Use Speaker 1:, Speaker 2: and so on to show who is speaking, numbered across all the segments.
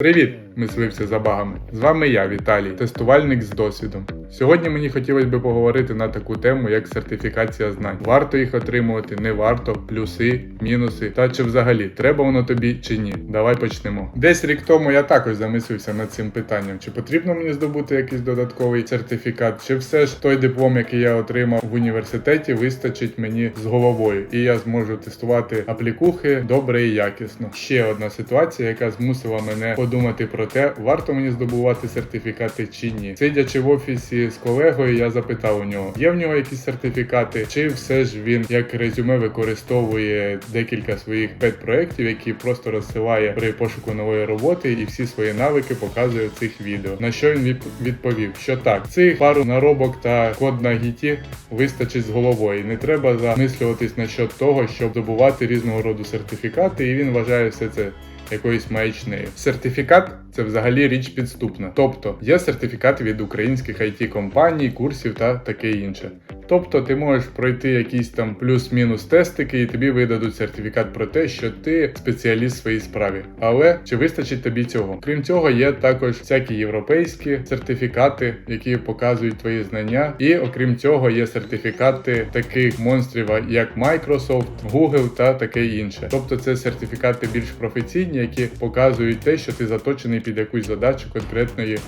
Speaker 1: Привіт, мисливці за багами! З вами я, Віталій, тестувальник з досвідом. Сьогодні мені хотілося би поговорити на таку тему, як сертифікація знань. Варто їх отримувати, не варто, плюси, мінуси, та чи взагалі треба воно тобі чи ні. Давай почнемо. Десь рік тому я також замислився над цим питанням, чи потрібно мені здобути якийсь додатковий сертифікат, чи все ж той диплом, який я отримав в університеті, вистачить мені з головою, і я зможу тестувати аплікухи добре і якісно. Ще одна ситуація, яка змусила мене подумати про те, варто мені здобувати сертифікати чи ні. Сидячи в офісі з колегою, я запитав у нього, є в нього якісь сертифікати, чи все ж він як резюме використовує декілька своїх пет-проєктів, які просто розсилає при пошуку нової роботи, і всі свої навики показує в цих відео. На що він відповів, що так, цих пару наробок та код на гіті вистачить з головою. Не треба замислюватись насчет того, щоб здобувати різного роду сертифікати, і він вважає все це якоюсь маячнею. Сертифікат це взагалі річ підступна. Тобто є сертифікат від українських it компаній, курсів та таке інше. Тобто ти можеш пройти якісь там плюс-мінус тестики, і тобі видадуть сертифікат про те, що ти спеціаліст в своїй справі. Але чи вистачить тобі цього? Крім цього, є також всякі європейські сертифікати, які показують твої знання. І окрім цього, є сертифікати таких монстрів, як Microsoft, Google та таке інше. Тобто це сертифікати більш професійні, які показують те, що ти заточений під якусь задачу конкретної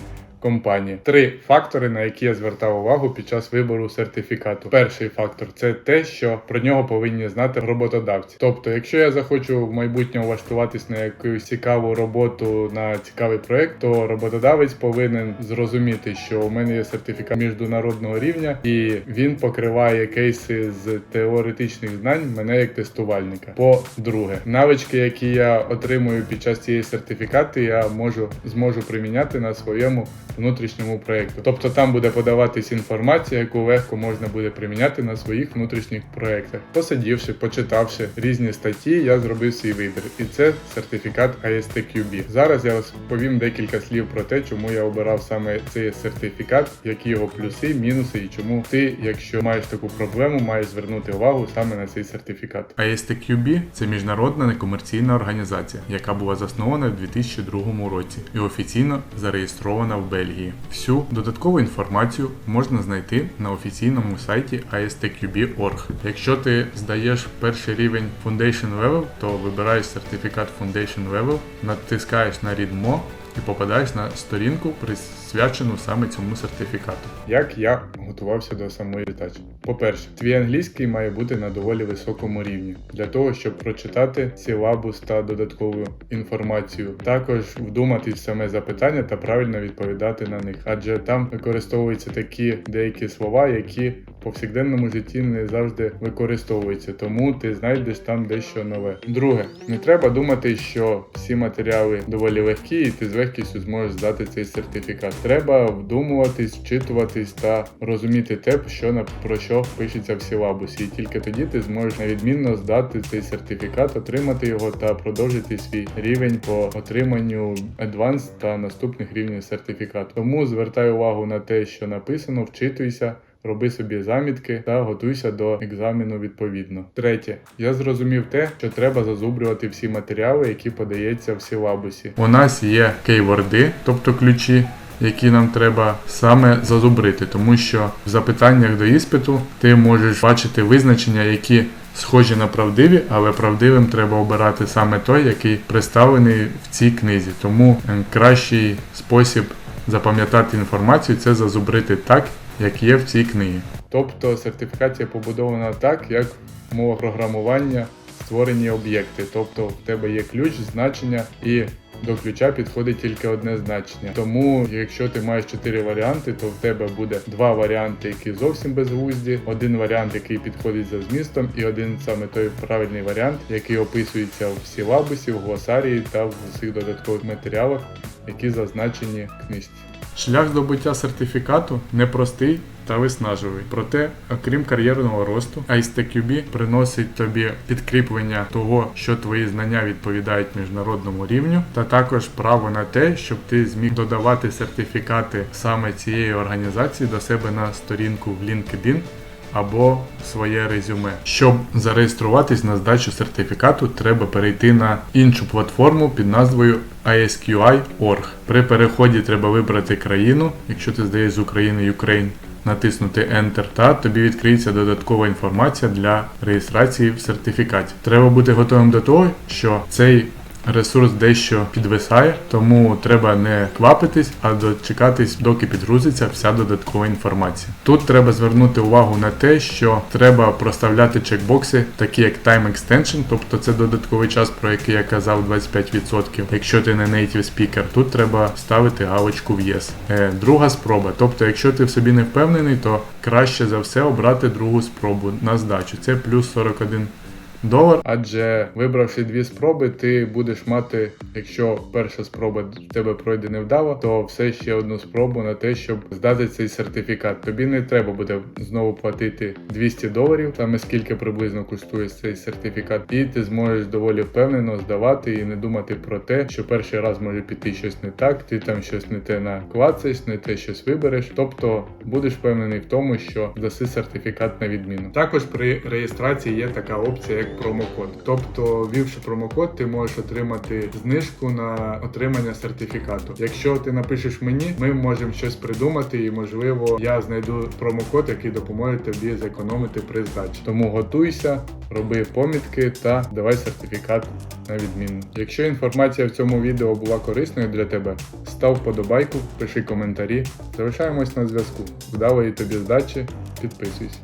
Speaker 1: компанії. Три фактори, на які я звертав увагу під час вибору сертифікату. Перший фактор це те, що про нього повинні знати роботодавці. Тобто, якщо я захочу в майбутньому влаштуватись на якусь цікаву роботу на цікавий проект, то роботодавець повинен зрозуміти, що у мене є сертифікат міжнародного рівня, і він покриває кейси з теоретичних знань мене як тестувальника. По-друге, навички, які я отримую під час цієї сертифікати, я можу зможу приміняти на своєму внутрішньому проєкту. Тобто там буде подаватись інформація, яку легко можна буде приміняти на своїх внутрішніх проєктах. Посидівши, почитавши різні статті, я зробив свій вибір, і це сертифікат ISTQB. Зараз я розповім декілька слів про те, чому я обирав саме цей сертифікат, які його плюси, мінуси, і чому ти, якщо маєш таку проблему, маєш звернути увагу саме на цей сертифікат. ISTQB – це міжнародна некомерційна організація, яка була заснована в 2002 році і офіційно зареєстрована в Бельгії. Всю додаткову інформацію можна знайти на офіційному сайті istqb.org. Якщо ти здаєш перший рівень Foundation Level, то вибираєш сертифікат Foundation Level, натискаєш на Read More і попадаєш на сторінку, присвячену саме цьому сертифікату. Як я готувався до самої задачі? По-перше, твій англійський має бути на доволі високому рівні для того, щоб прочитати силабус та додаткову інформацію. Також вдуматись в саме запитання та правильно відповідати на них, адже там використовуються такі деякі слова, які повсякденному житті не завжди використовуються, тому ти знайдеш там дещо нове. Друге, не треба думати, що всі матеріали доволі легкі, і ти з легкістю зможеш здати цей сертифікат. Треба вдумуватись, вчитуватись та розуміти те, що на про що пишеться в силабусі. І тільки тоді ти зможеш невідмінно здати цей сертифікат, отримати його та продовжити свій рівень по отриманню Advanced та наступних рівнів сертифікату. Тому звертай увагу на те, що написано, вчитуйся. Роби собі замітки та готуйся до екзамену відповідно. Третє, я зрозумів те, що треба зазубрювати всі матеріали, які подається в силабусі. У нас є кейворди, тобто ключі, які нам треба саме зазубрити, тому що в запитаннях до іспиту ти можеш бачити визначення, які схожі на правдиві, але правдивим треба обирати саме той, який представлений в цій книзі. Тому е, кращий спосіб запам'ятати інформацію це зазубрити так, як є в цій книгі. Тобто сертифікація побудована так, як мова програмування створені об'єкти. Тобто в тебе є ключ, значення і до ключа підходить тільки одне значення. Тому, якщо ти маєш чотири варіанти, то в тебе буде два варіанти, які зовсім безглузді, один варіант, який підходить за змістом, і один саме той правильний варіант, який описується в силабусі, в глосарії та в усіх додаткових матеріалах, які зазначені в книжці. Шлях здобуття сертифікату непростий та виснажливий. Проте, окрім кар'єрного росту, ISTQB приносить тобі підкріплення того, що твої знання відповідають міжнародному рівню, та також право на те, щоб ти зміг додавати сертифікати саме цієї організації до себе на сторінку в LinkedIn або своє резюме. Щоб зареєструватись на здачу сертифікату, треба перейти на іншу платформу під назвою ISQI.org. При переході треба вибрати країну, якщо ти здаєш з України Ukraine, натиснути Enter, та тобі відкриється додаткова інформація для реєстрації в сертифікаті. Треба бути готовим до того, що цей ресурс дещо підвисає, тому треба не квапитись, а дочекатись, доки підгрузиться вся додаткова інформація. Тут треба звернути увагу на те, що треба проставляти чекбокси, такі як Time Extension, тобто це додатковий час, про який я казав 25%. Якщо ти не native speaker, тут треба ставити галочку в Yes. Е, друга спроба. Тобто, якщо ти в собі не впевнений, то краще за все обрати другу спробу на здачу. Це плюс 41 долар. Адже вибравши дві спроби, ти будеш мати, якщо перша спроба в тебе пройде невдало, то все ще одну спробу на те, щоб здати цей сертифікат. Тобі не треба буде знову платити 200 доларів, саме скільки приблизно коштує цей сертифікат, і ти зможеш доволі впевнено здавати і не думати про те, що перший раз може піти щось не так, ти там щось не те наклацаєш, не те щось вибереш. Тобто будеш впевнений в тому, що даси сертифікат на відміну. Також при реєстрації є така опція, як промокод. Тобто, ввівши промокод, ти можеш отримати знижку на отримання сертифікату. Якщо ти напишеш мені, ми можемо щось придумати, і можливо я знайду промокод, який допоможе тобі зекономити при здачі. Тому готуйся, роби помітки та давай сертифікат на відміну. Якщо інформація в цьому відео була корисною для тебе, став вподобайку, пиши коментарі. Залишаємось на зв'язку. Вдалої тобі здачі, підписуйся.